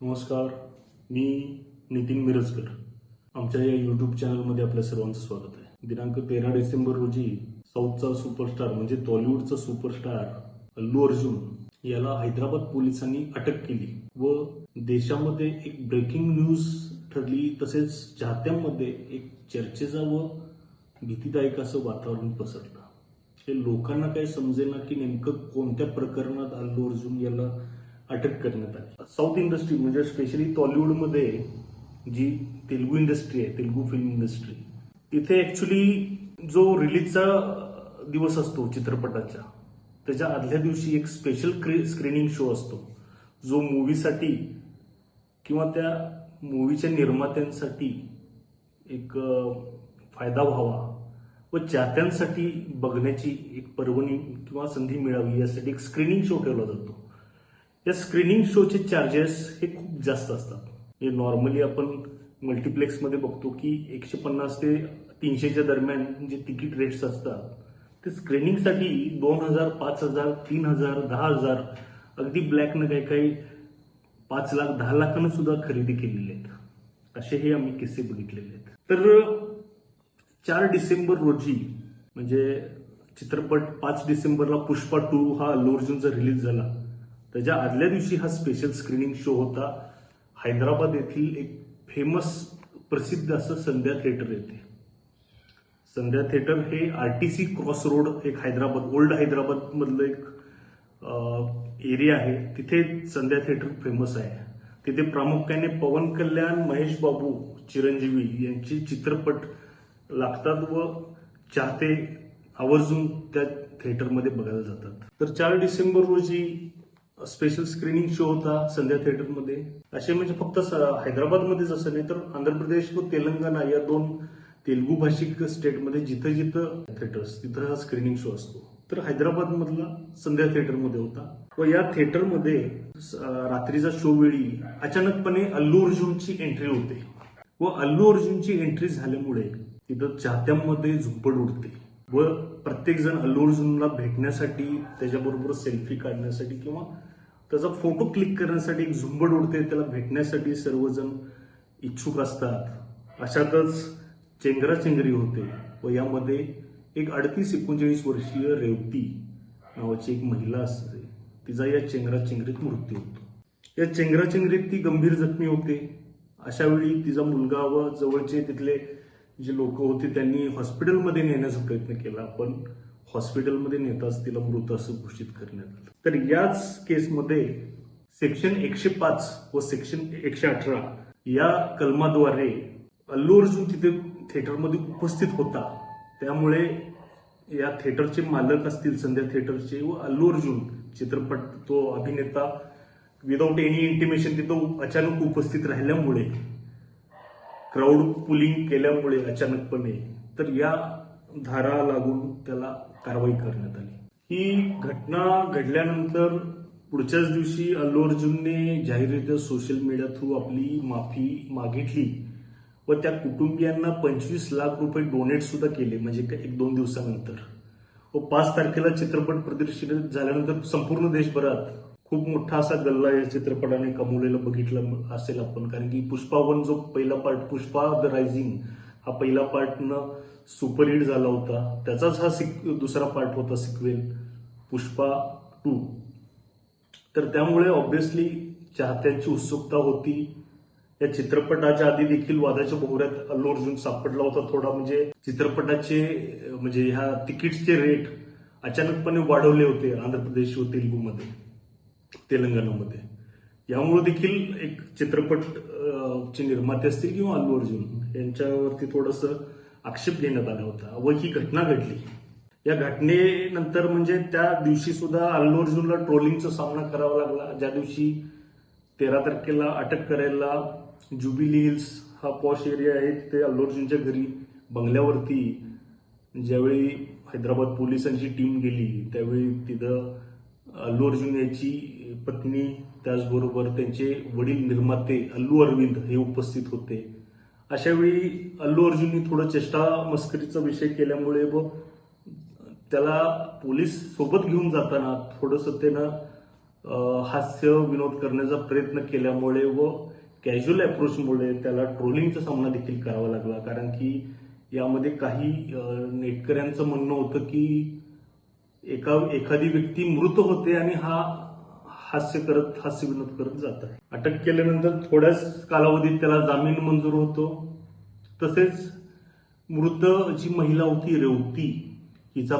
नमस्कार मी नितीन मिरजकर. आमच्या या यूट्यूब चॅनलमध्ये आपल्या सर्वांचं स्वागत आहे. दिनांक तेरा डिसेंबर रोजी साऊथचा सुपरस्टार म्हणजे टॉलिवूडचा सुपरस्टार अल्लू अर्जुन याला हैदराबाद पोलिसांनी अटक केली व देशामध्ये एक ब्रेकिंग न्यूज ठरली तसेच चाहत्यांमध्ये एक चर्चेचा व भीतीदायक असं वातावरण पसरलं. हे लोकांना काही समजेना की नेमकं कोणत्या प्रकरणात अल्लू अर्जुन याला अटक करण्यात आली. साऊथ इंडस्ट्री म्हणजे स्पेशली टॉलिवूडमध्ये जी तेलुगू इंडस्ट्री आहे तेलुगू फिल्म इंडस्ट्री तिथे ऍक्च्युली जो रिलीजचा दिवस असतो चित्रपटाच्या त्याच्या आदल्या दिवशी एक स्पेशल स्क्रीनिंग शो असतो. जो मूवीसाठी किंवा त्या मूवीच्या निर्मात्यांसाठी एक फायदा व्हावा व चाहत्यांसाठी बघण्याची एक पर्वणी किंवा संधी मिळावी यासाठी एक स्क्रीनिंग शो ठेवला जातो. या स्क्रीनिंग शोचे चार्जेस हे खूप जास्त असतात. हे नॉर्मली आपण मल्टिप्लेक्समध्ये बघतो की एकशे पन्नास ते तीनशेच्या दरम्यान जे तिकीट रेट्स असतात ते स्क्रीनिंगसाठी दोन हजार पाच हजार तीन हजार दहा हजार अगदी ब्लॅकनं काही काही पाच लाख दहा लाखानं सुद्धा खरेदी केलेले आहेत. असे हे आम्ही किस्से बघितलेले आहेत. तर चार डिसेंबर रोजी म्हणजे चित्रपट पाच डिसेंबरला पुष्पा टू हा अल्लू अर्जुनचा रिलीज झाला. त्याच्या आदल्या दिवशी हा स्पेशल स्क्रीनिंग शो होता. हैदराबाद येथील एक फेमस प्रसिद्ध असं संध्या थिएटर येते. संध्या थिएटर हे R T C cross road एक हैदराबाद ओल्ड हैदराबाद मधलं एक एरिया आहे. तिथे संध्या थिएटर फेमस आहे. तिथे प्रामुख्याने पवन कल्याण महेश बाबू चिरंजीवी यांचे चित्रपट लागतात व चाहते आवर्जून त्या थिएटरमध्ये बघायला जातात. तर चार डिसेंबर रोजी स्पेशल स्क्रीनिंग शो होता संध्या थिएटरमध्ये असे म्हणजे फक्त हैदराबादमध्येच असं नाही तर आंध्र प्रदेश व तेलंगणा या दोन तेलगू भाषिक स्टेटमध्ये जिथं जिथं थिएटर्स तिथं हा स्क्रीनिंग शो असतो. तर हैदराबादमधला संध्या थिएटरमध्ये होता. व या थिएटरमध्ये रात्रीचा शो वेळी अचानकपणे अल्लू अर्जुनची एंट्री होते. व अल्लू अर्जुनची एंट्री झाल्यामुळे तिथं चाहत्यांमध्ये झुंपड उडते. व प्रत्येकजण अल्लू अर्जुनला भेटण्यासाठी त्याच्याबरोबर सेल्फी काढण्यासाठी किंवा त्याचा फोटो क्लिक करण्यासाठी एक झुंबड उडते त्याला भेटण्यासाठी सर्वजण इच्छुक असतात. अशातच चेंगराचेंगरी होते व यामध्ये एक अडतीस एकोणचाळीस वर्षीय रेवती नावाची एक महिला असते. तिचा या चेंगराचेंगरीत मृत्यू होतो. या चेंगराचेंगरीत ती गंभीर जखमी होते. अशावेळी तिचा मुलगा व जवळचे तिथले जे लोक होते त्यांनी हॉस्पिटलमध्ये नेण्याचा प्रयत्न केला पण हॉस्पिटलमध्ये नेताच तिला मृत असं घोषित करण्यात आलं. तर याच केसमध्ये सेक्शन एकशे पाच व सेक्शन एकशे अठरा या कलमाद्वारे अल्लू अर्जुन तिथे थिएटरमध्ये उपस्थित होता. त्यामुळे या थिएटरचे मालक असतील संध्या थिएटरचे व अल्लू अर्जुन चित्रपट तो अभिनेता विदाऊट एनी इंटिमेशन तिथं अचानक उपस्थित राहिल्यामुळे क्राऊड पुलिंग केल्यामुळे अचानकपणे तर या धारा लागून त्याला कारवाई करण्यात आली. ही घटना घडल्यानंतर पुढच्याच दिवशी अल्लू अर्जुनने जाहीररित्या सोशल मीडिया थ्रू आपली माफी मागितली व त्या कुटुंबियांना पंचवीस लाख रुपये डोनेट सुद्धा केले म्हणजे एक दोन दिवसानंतर. व पाच तारखेला चित्रपट प्रदर्शित झाल्यानंतर संपूर्ण देशभरात खूप मोठा असा गल्ला या चित्रपटाने कमवलेला बघितला असेल आपण. कारण की पुष्पा वन जो पहिला पार्ट पुष्पा द रायझिंग हा पहिला पार्टनं सुपरहिट झाला होता. त्याचाच हा सिक दुसरा पार्ट होता सिक्वेल पुष्पा टू. तर त्यामुळे ऑब्व्हियसली चाहत्यांची उत्सुकता होती. या चित्रपटाच्या आधी देखील वादाच्या भोवऱ्यात अल्लू अर्जुन सापडला होता थोडा. म्हणजे चित्रपटाचे म्हणजे ह्या तिकीटचे रेट अचानकपणे वाढवले होते आंध्र प्रदेश व तेलुगूमध्ये. तेलंगणामध्ये. यामुळे देखील एक चित्रपट चे निर्माते असतील किंवा अल्लू अर्जुन यांच्यावरती थोडस आक्षेप घेण्यात आला होता. व ही घटना घडली. या घटनेनंतर म्हणजे त्या दिवशी सुद्धा अल्लू अर्जुनला ट्रोलिंगचा सामना करावा लागला. ज्या दिवशी तेरा तारखेला अटक करायला जुबिली हिल्स हा पॉश एरिया आहे तिथे अल्लू अर्जुनच्या घरी बंगल्यावरती ज्यावेळी हैदराबाद पोलिसांची टीम गेली त्यावेळी तिथं अल्लू अर्जुन याची पत्नी त्याचबरोबर त्यांचे वडील निर्माते अल्लू अरविंद हे उपस्थित होते. अशा वेळी अल्लू अर्जुननी थोडं चेष्टा मस्करीचा विषय केल्यामुळे व त्याला पोलीस सोबत घेऊन जाताना थोडंसं त्यानं हास्य विनोद करण्याचा प्रयत्न केल्यामुळे व कॅज्युअल अप्रोचमुळे त्याला ट्रोलिंगचा सामना देखील करावा लागला. कारण की यामध्ये काही नेटकऱ्यांचं म्हणणं होतं की एका एखादी व्यक्ती मृत होते आणि हा हास्य करत हास्य विनोद करत जात आहे. अटक केल्यानंतर थोड्याच कालावधीत त्याला जामीन मंजूर होतो. तसेच मृत जी महिला होती रेवती हिचा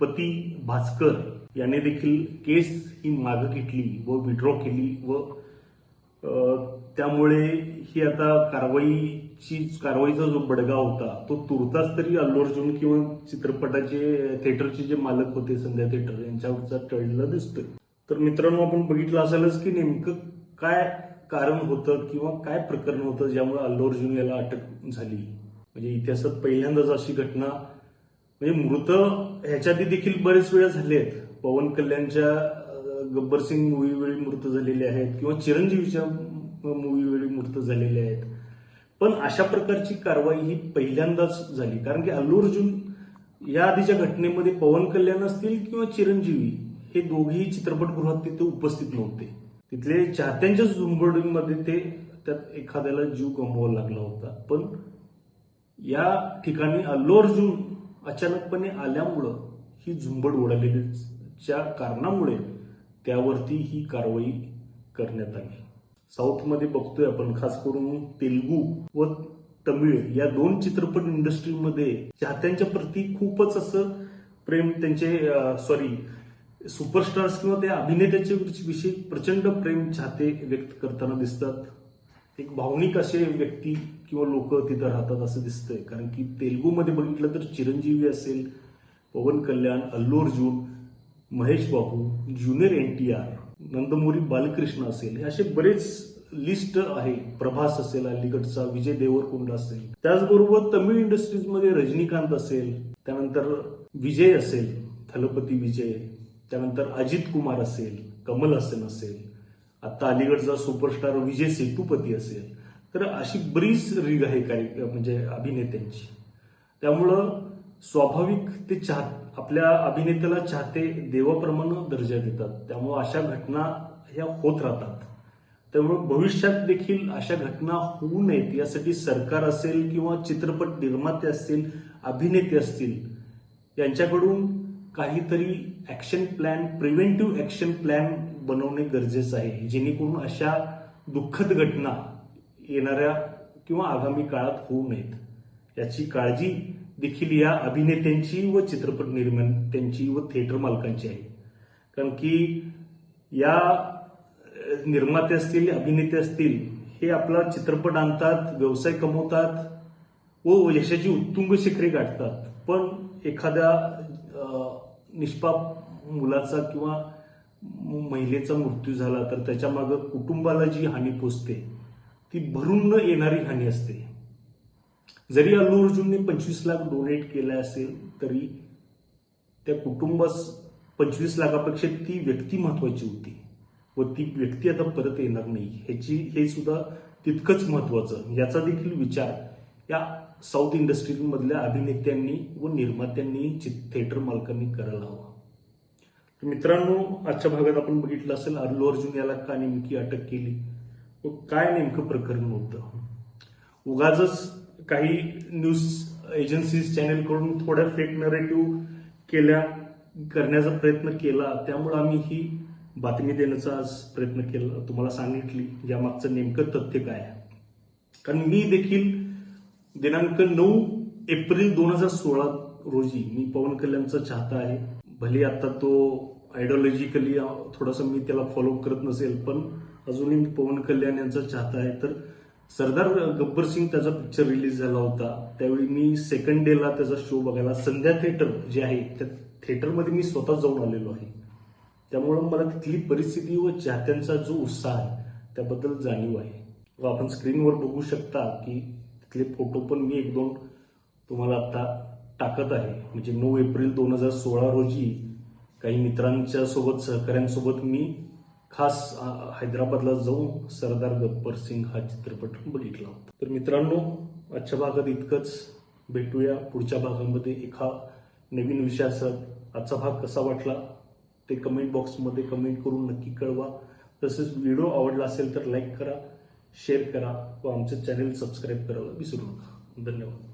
पती भास्कर याने देखील केस ही मागं घेतली व विड्रॉ केली व त्यामुळे ही आता कारवाईची कारवाईचा जो बडगा होता तो तुर्तास तरी अल्लू अर्जुन किंवा चित्रपटाचे थिएटरचे जे मालक होते संध्या थिएटर यांच्यावरचा टळलेला दिसतोय. तर मित्रांनो आपण बघितलं असेलच की नेमकं काय कारण होतं किंवा काय प्रकरण होतं ज्यामुळे अल्लू अर्जुन याला अटक झाली. म्हणजे इतिहासात पहिल्यांदाच अशी घटना म्हणजे मृत ह्याच्या आधी देखील बरेच वेळा झाले आहेत. पवन कल्याणच्या गब्बर सिंग मूवीवेळी मृत झालेले आहेत किंवा चिरंजीवीच्या मूवीवेळी मृत झालेले आहेत. पण अशा प्रकारची कारवाई ही पहिल्यांदाच झाली. कारण की अल्लू अर्जुन या आधीच्या घटनेमध्ये पवन कल्याण असतील किंवा चिरंजीवी हे दोघेही चित्रपटगृहात तिथे उपस्थित नव्हते. तिथले चाहत्यांच्या झुंबडीमध्ये ते त्यात एखाद्याला जीव गमवावा लागला होता. पण या ठिकाणी अल्लू अर्जुन अचानकपणे आल्यामुळं ही झुंबड उडालेलीच्या कारणामुळे त्यावरती ही कारवाई करण्यात आली. साऊथमध्ये बघतोय आपण खास करून तेलगू व तमिळ या दोन चित्रपट इंडस्ट्रीमध्ये चाहत्यांच्या प्रती खूपच असं प्रेम त्यांचे सॉरी सुपरस्टार्स किंवा त्या अभिनेत्याच्या विषयी प्रचंड प्रेम चाहते व्यक्त करताना दिसतात. एक भावनिक असे व्यक्ती किंवा लोक तिथं राहतात असं दिसतंय. कारण की तेलगूमध्ये बघितलं तर चिरंजीवी असेल Pawan Kalyan Allu Arjun Mahesh Babu junior N T R Nandamuri Balakrishna असेल. हे असे बरेच लिस्ट आहे. प्रभास असेल अलीकडचा विजय देवरकुंड असेल. त्याचबरोबर तमिळ इंडस्ट्रीजमध्ये रजनीकांत असेल. त्यानंतर विजय असेल थलपती विजय. त्यानंतर अजित कुमार असेल कमल हसन असेल आता अलीगडचा सुपरस्टार विजय सेतुपती असेल तर अशी बरीच रीग आहे काही म्हणजे अभिनेत्यांची. त्यामुळं स्वाभाविक ते चाह आपल्या अभिनेत्याला चाहते देवाप्रमाणे दर्जा देतात. त्यामुळं अशा घटना ह्या होत राहतात. त्यामुळे भविष्यात देखील अशा घटना होऊ नयेत यासाठी सरकार असेल किंवा चित्रपट निर्माते असतील अभिनेते असतील यांच्याकडून काहीतरी action plan preventive action plan बनवणे गरजेचं आहे जेणेकरून अशा दुःखद घटना येणाऱ्या किंवा आगामी काळात होऊ नयेत. याची काळजी देखील या अभिनेत्यांची व चित्रपट निर्मात्यांची व थिएटर मालकांची आहे. कारण की या निर्माते असतील अभिनेते असतील हे आपला चित्रपट आणतात व्यवसाय कमवतात व यशाची उत्तुंग शिखरे गाठतात. पण एखाद्या निष्पाप मुलाचा किंवा महिलेचा मृत्यू झाला तर त्याच्या मागं कुटुंबाला जी हानी पोचते ती भरून न येणारी हानी असते. जरी अल्लू अर्जुनने पंचवीस लाख डोनेट केला असेल तरी त्या कुटुंबास पंचवीस लाखापेक्षा ती व्यक्ती महत्वाची होती व ती व्यक्ती आता परत येणार नाही. ह्याची हे सुद्धा तितकंच महत्वाचं. याचा देखील विचार या साऊथ इंडस्ट्रीमधल्या अभिनेत्यांनी व निर्मात्यांनी चित- थिएटर मालकांनी करायला हवा. तर मित्रांनो आजच्या भागात आपण बघितलं असेल अल्लू अर्जुन याला का नेमकी अटक केली? व काय नेमकं प्रकरण होतं? उगाच काही न्यूज एजन्सीज चॅनेलकडून थोड्या फेक नरेटिव्ह केल्या करण्याचा प्रयत्न केला. त्यामुळे आम्ही ही बातमी देण्याचा आज प्रयत्न केला तुम्हाला सांगितली यामागचं नेमकं तथ्य काय आहे? कारण मी देखील दिनांक नऊ एप्रिल दोन हजार सोळा रोजी मी पवन कल्याणचा चाहता आहे. भले आता तो आयडिओलॉजिकली थोडासा मी त्याला फॉलो करत नसेल पण अजूनही मी पवन कल्याण यांचा चाहता आहे. तर सरदार गब्बर सिंग त्याचा पिक्चर रिलीज झाला होता. त्यावेळी मी सेकंड डेला त्याचा शो बघायला संध्या थिएटर जे आहे त्या थिएटरमध्ये मी स्वतः जाऊन आलेलो आहे. त्यामुळं मला तिथली परिस्थिती व चाहत्यांचा जो उत्साह आहे त्याबद्दल जाणीव आहे. व आपण स्क्रीनवर बघू शकता की तिथले फोटो पण मी एक दोन तुम्हाला आता टाकत आहे. म्हणजे नऊ एप्रिल दोन हजार सोळा रोजी काही मित्रांच्या सोबत सहकाऱ्यांसोबत मी खास हैदराबादला जाऊन सरदार गब्बर सिंग हा चित्रपट बघितला होता. तर मित्रांनो आजच्या भागात इतकंच. भेटूया पुढच्या भागामध्ये एका नवीन विषयासह. आजचा भाग कसा वाटला ते ते कमेंट बॉक्समध्ये कमेंट करून नक्की कळवा. तसेच व्हिडिओ आवडला असेल तर लाईक करा. शेअर करा व आमचं चॅनेल सबस्क्राईब करायला विसरू नका. धन्यवाद.